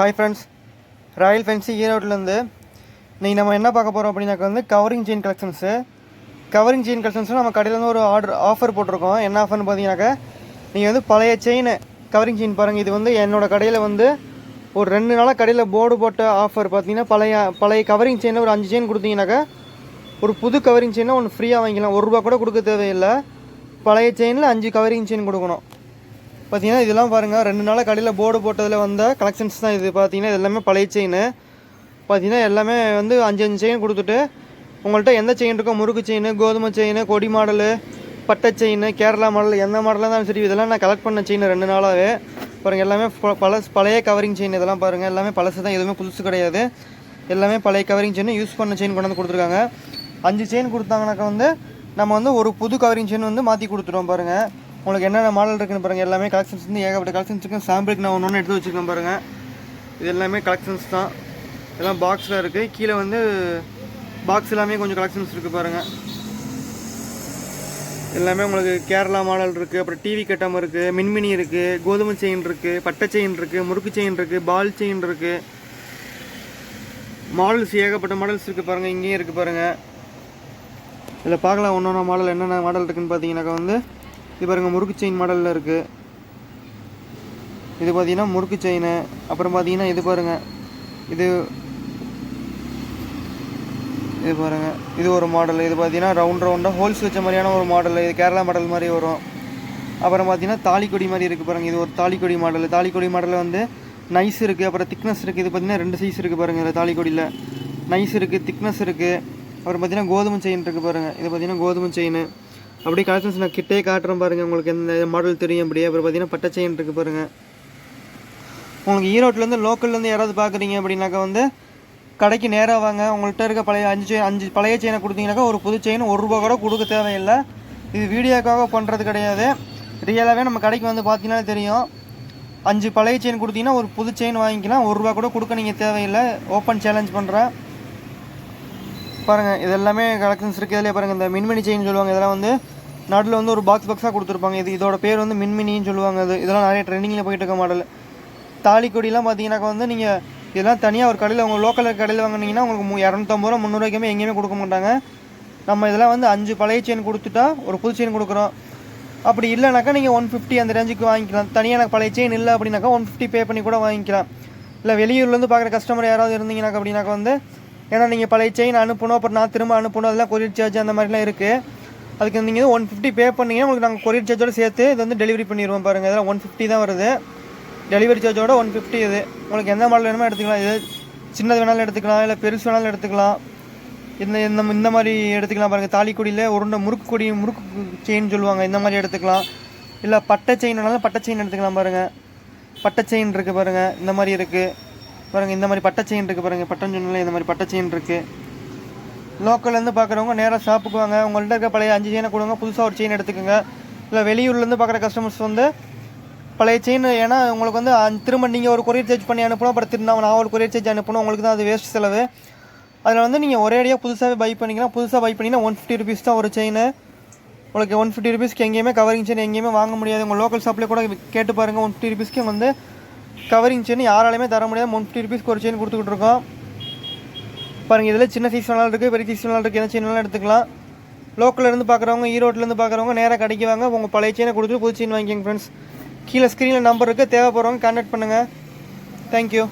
Hi friends royal fancy ஈரோட்லேருந்து இன்றைக்கி நம்ம என்ன பார்க்க போகிறோம் அப்படின்னாக்கா வந்து covering chain collections covering chain கலெக்ஷன்ஸும் நம்ம கடையில் ஒரு ஆர்டர் ஆஃபர் போட்டிருக்கோம். என்ன ஆஃபர்னு பார்த்தீங்கன்னாக்கா நீங்கள் வந்து பழைய செயின் கவரிங் செயின் பாருங்கள் இது வந்து என்னோடய கடையில் வந்து ஒரு ரெண்டு நாளாக கடையில் போர்டு போட்ட ஆஃபர் பார்த்தீங்கன்னா பழைய பழைய கவரிங் செயினில் ஒரு அஞ்சு செயின் கொடுத்தீங்கன்னாக்கா ஒரு புது கவரிங் செயினை ஒன்று ஃப்ரீயாக வாங்கிக்கலாம். ஒரு ரூபா கூட கொடுக்க தேவையில்லை. பழைய செயினில் அஞ்சு கவரிங் செயின் கொடுக்கணும். பார்த்தீங்கன்னா இதெல்லாம் பாருங்கள் ரெண்டு நாளாக கடையில் போர்டு போட்டதில் வந்த கலெக்ஷன்ஸ் தான் இது. பார்த்தீங்கன்னா இது எல்லாமே பழைய செயின் பார்த்தீங்கன்னா எல்லாமே வந்து அஞ்சு அஞ்சு செயின் கொடுத்துட்டு உங்கள்கிட்ட எந்த செயின் இருக்கோ முறுக்கு செயின் கோதுமை செயின் கொடி மாடலு பட்டை செயின் கேரளா மாடல் எந்த மாடலாக இருந்தாலும் சரி இதெல்லாம் நான் கலெக்ட் பண்ண செயின் ரெண்டு நாளாகவே பாருங்கள் எல்லாமே பழசு பழைய கவரிங் செயின் இதெல்லாம் பாருங்கள் எல்லாமே பழசு தான் எதுவுமே புதுசு கிடையாது. எல்லாமே பழைய கவரிங் செயின் யூஸ் பண்ண செயின் கொண்டு வந்து கொடுத்துருக்காங்க. அஞ்சு செயின் கொடுத்தாங்கனாக்கா வந்து நம்ம வந்து ஒரு புது கவரிங் செயின் வந்து மாற்றி கொடுத்துருவோம் பாருங்கள் உங்களுக்கு என்னென்ன மாடல் இருக்குன்னு பாருங்கள் எல்லாமே கலெக்ஷன்ஸ் வந்து ஏகப்பட்ட கலெக்ஷன்ஸ் இருக்கு. சாம்பிளுக்கு நான் ஒன்று ஒன்று எடுத்து வச்சுருக்கேன் பாருங்கள் இது எல்லாமே கலெக்ஷன்ஸ் தான். எல்லாம் பாக்ஸில் இருக்குது கீழே வந்து பாக்ஸ் எல்லாமே கொஞ்சம் கலெக்ஷன்ஸ் இருக்குது பாருங்கள் எல்லாமே உங்களுக்கு கேரளா மாடல் இருக்குது அப்புறம் டிவி கட்டம் இருக்குது மின்மினி இருக்குது கோதுமை செயின் இருக்குது பட்டை செயின் இருக்குது முறுக்கு செயின் இருக்குது பால் செயின் இருக்குது மாடல்ஸ் ஏகப்பட்ட மாடல்ஸ் இருக்குது பாருங்கள் இங்கேயும் இருக்குது பாருங்கள் இதில் பார்க்கலாம் ஒன்றொன்று மாடல் என்னென்ன மாடல் இருக்குதுன்னு பார்த்தீங்கன்னாக்கா வந்து இது பாருங்கள் முறுக்கு செயின் மாடலில் இருக்குது இது பார்த்தீங்கன்னா முறுக்கு செயின் அப்புறம் பார்த்தீங்கன்னா இது பாருங்கள் இது இது பாருங்கள் இது ஒரு மாடல் இது பார்த்தீங்கன்னா ரவுண்ட் ரவுண்டாக ஹோல்ஸ் வச்ச மாதிரியான ஒரு மாடல் இது கேரளா மாடல் மாதிரி வரும். அப்புறம் பார்த்தீங்கன்னா தாலிக்கொடி மாதிரி இருக்குது பாருங்கள் இது ஒரு தாலிக்கொடி மாடல் தாலிக்கொடி மாடலில் வந்து நைஸ் இருக்குது அப்புறம் திக்னஸ் இருக்குது இது பார்த்தீங்கன்னா ரெண்டு சைஸ் இருக்குது பாருங்கள் இதில் தாலிக்கொடியில். நைஸ் இருக்குது திக்னஸ் இருக்குது அப்புறம் பார்த்தீங்கன்னா கோதுமை செயின் இருக்குது பாருங்கள் இது பார்த்தீங்கன்னா கோதுமை செயின் அப்படியே கலெக்ஷன்ஸ் நான் கிட்டே காட்டுறேன் பாருங்கள் உங்களுக்கு எந்த மாடல் தெரியும் அப்படியே. அப்புறம் பார்த்தீங்கன்னா பட்டை செயின் இருக்குது பாருங்கள் உங்களுக்கு ஈரோட்லேருந்து லோக்கல்லேருந்து யாராவது பார்க்குறீங்க அப்படின்னாக்கா வந்து கடைக்கு நேராக வாங்க. உங்கள்கிட்ட இருக்க பழைய அஞ்சு செயின் அஞ்சு பழைய செயினை கொடுத்தீங்கன்னாக்கா ஒரு புது செயின் ஒரு ரூபா கூட கொடுக்க தேவையில்லை. இது வீடியோக்காக பண்ணுறது கிடையாது. ரியலாகவே நம்ம கடைக்கு வந்து பார்த்தீங்கன்னா தெரியும். அஞ்சு பழைய செயின் கொடுத்தீங்கன்னா ஒரு புது செயின் வாங்கிக்கலாம். ஒரு ரூபா கூட கொடுக்க நீங்கள் தேவையில்லை. ஓப்பன் சேலஞ்ச் பண்ணுறேன் பாருங்கள் இது எல்லாமே கலெக்ஷன்ஸ் இருக்குது இதிலே பாருங்கள் இந்த மின்மினி செயின் சொல்லுவாங்க. இதெல்லாம் வந்து நடுவில் வந்து ஒரு பாக்ஸ் பாக்ஸாக கொடுத்துருப்பாங்க. இது இதோட பேர் வந்து மின்மினின்னு சொல்லுவாங்க இது இதெல்லாம் நிறைய ட்ரெண்டிங்கில் போயிட்டு இருக்க மாடல் தாலிக்கொடிலாம் பார்த்தீங்கன்னாக்கா வந்து நீங்கள் இதெல்லாம் தனியாக ஒரு கடையில் உங்கள் லோக்கல் கடையில் வாங்கினீங்கன்னா உங்களுக்கு மு- இரநூத்தம்பது ரூபா முந்நூறுவாய்க்குமே எங்கேயுமே கொடுக்க மாட்டாங்க. நம்ம இதெல்லாம் வந்து அஞ்சு பழைய செயின் கொடுத்துட்டா ஒரு புது செயின் கொடுக்குறோம். அப்படி இல்லைனாக்கா நீங்கள் ஒன் ஃபிஃப்டி அந்த ரேஞ்சுக்கு வாங்கிக்கலாம். தனியாக எனக்கு பழைய செயின் இல்லை அப்படின்னாக்கா ஒன் ஃபிஃப்டி பே பண்ணி கூட வாங்கிக்கலாம். இல்லை வெளியூர்லேருந்து பார்க்குற கஸ்டமர் யாராவது இருந்தீங்கன்னாக்கா அப்படின்னாக்கா வந்து ஏன்னா நீங்கள் பழைய செயின் அனுப்பணும் அப்புறம் நான் திரும்ப அனுப்பணும் அதெல்லாம் கொரியர் சார்ஜ் அந்த மாதிரிலாம் இருக்குது அதுக்கு நீங்கள் ஒன் ஃபிஃப்டி பே பண்ணிங்கன்னா உங்களுக்கு நாங்கள் கொரியர் சார்ஜோடு சேர்த்து இது வந்து டெலிவரி பண்ணிடுவோம் பாருங்கள் இதெல்லாம் ஒன் ஃபிஃப்டி தான் வருது. டெலிவரி சார்ஜோட ஒன் ஃபிஃப்டி இது. உங்களுக்கு எந்த மாடல் வேணுமோ எடுத்துக்கலாம். இது சின்னது வேணாலும் எடுத்துக்கலாம் இல்லை பெருசு வேணாலும் எடுத்துக்கலாம். இந்த இந்த இந்த மாதிரி எடுத்துக்கலாம் பாருங்கள் தாலிக்கொடியில் உருண்டை முறுக்கு கொடி முறுக்கு செயின் சொல்லுவாங்க. இந்த மாதிரி எடுத்துக்கலாம். இல்லை பட்டை செயின் வேணாலும் பட்டை செயின் எடுத்துக்கலாம் பாருங்கள் பட்டை செயின் இருக்குது பாருங்கள் இந்த மாதிரி இருக்குது பாருங்கள் இந்த மாதிரி பட்டை செயின் இருக்குது பாருங்கள் பட்டன் சொன்னால இந்த மாதிரி பட்டை செயின் இருக்குது லோக்கல்லேருந்து பார்க்குறவங்க நேராக ஷாப்புக்கு வாங்க உங்கள்கிட்ட இருக்க பழைய அஞ்சு செயினை கொடுங்க புதுசாக ஒரு செயின் எடுத்துக்கோங்க. இல்லை வெளியூர்லேருந்து பார்க்குற கஸ்டமர்ஸ் வந்து பழைய செயின் ஏன்னா உங்களுக்கு வந்து திரும்ப நீங்கள் ஒரு கொரியர் சார்ஜ் பண்ணி அனுப்பணும் அப்புறம் திரும்ப நான் ஒரு கொரியர் சார்ஜ் அனுப்பணும் உங்களுக்கு தான் அது வேஸ்ட் செலவு. அதில் வந்து நீங்கள் ஒரேடியாக புதுசாகவே பை பண்ணிக்கலாம் புதுசாக பை பண்ணிங்கன்னா ஒன் ஃபிஃப்டி ருபீஸ் தான் ஒரு செயின் உங்களுக்கு ஒன் ஃபிஃப்டி ருபீஸ்க்கு எங்கேயுமே கவரிங் செயின் எங்கேயுமே வாங்க முடியாது. உங்கள் லோக்கல் ஷாப்லேயே கூட கேட்டு பாருங்கள் ஒன் ஃபிஃப்டி ருபீஸ்க்கு வந்து கவரிங் செயின் யாராலையுமே தர முடியாது. ஒன் ஃபிஃப்டி ருபீஸ்க்கு ஒரு செயின் கொடுத்துக்கிட்டு இருக்கோம். பாருங்கள் இதில் சின்ன சைஸ் வேணாலும் இருக்குது பெரிய சைஸ் வேணாலும் இருக்குது எந்த செயின் வேணாலும் எடுத்துக்கலாம். லோக்கல்ல இருந்து பார்க்குறவங்க ஈரோட்லேருந்து பார்க்குறவங்க நேராக கடைக்கு வாங்க. உங்கள் பழைய செயினை கொடுத்துட்டு புது செயின் வாங்கிக்கோங்க ஃப்ரெண்ட்ஸ் கீழே ஸ்க்ரீனில் நம்பர் இருக்குது தேவைப்படுறவங்க கான்டாக்ட் பண்ணுங்கள் தேங்க்யூ